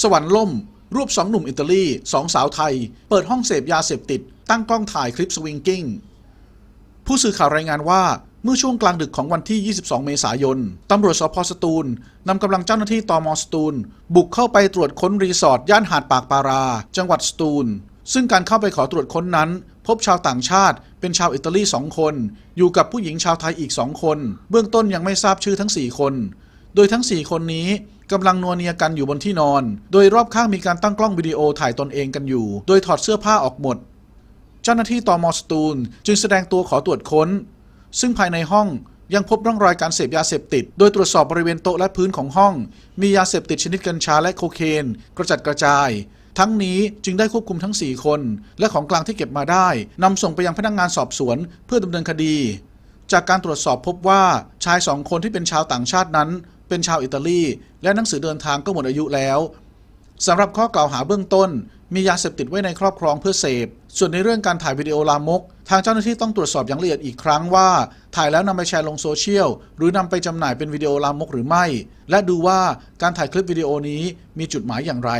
สวรรค์ล่ม รูปสองหนุ่มอิตาลีสองสาวไทย เปิดห้องเสพยาเสพติด ตั้งกล้องถ่ายคลิปสวิงกิ้ง ผู้สื่อข่าวรายงานว่าเมื่อช่วงกลางดึกของวันที่ 22 เมษายน ตำรวจสพสตูล นำกำลังเจ้าหน้าที่ตมสตูล บุกเข้าไปตรวจค้นรีสอร์ทย่านหาดปากปารา จังหวัดสตูล ซึ่งการเข้าไปขอตรวจค้นนั้น พบชาวต่างชาติ เป็นชาวอิตาลีสองคน อยู่กับผู้หญิงชาวไทยอีกสองคน เบื้องต้นยังไม่ทราบชื่อทั้ง 4 คน โดยทั้ง 4 คนนี้ กำลังนัวเนียกันอยู่บนที่นอน โดยรอบข้างมีการตั้งกล้องวิดีโอถ่ายตนเองกันอยู่ โดยถอดเสื้อผ้าออกหมด เจ้าหน้าที่ตอมสตูลจึงแสดงตัวขอตรวจค้น ซึ่งภายในห้องยังพบร่องรอยการเสพยาเสพติด โดยตรวจสอบบริเวณโต๊ะและพื้นของห้อง มียาเสพติดชนิดกัญชาและโคเคน กระจัดกระจาย ทั้งนี้จึงได้ควบคุมทั้ง 4 คน และของกลางที่เก็บมาได้นำส่งไปยังพนักงานสอบสวนเพื่อดำเนินคดี จากการตรวจสอบพบว่าชายสองคนที่เป็นชาวต่างชาตินั้น เป็นชาวอิตาลี และหนังสือเดินทางก็หมดอายุแล้วสำหรับข้อกล่าวหาเบื้องต้น มียาเสพติดไว้ในครอบครองเพื่อเสพ ส่วนในเรื่องการถ่ายวิดีโอลามก ทางเจ้าหน้าที่ต้องตรวจสอบอย่างละเอียดอีกครั้งว่า ถ่ายแล้วนำไปแชร์ลงโซเชียล หรือนำไปจำหน่ายเป็นวิดีโอลามกหรือไม่ และดูว่าการถ่ายคลิปวิดีโอนี้มีจุดหมายอย่างไร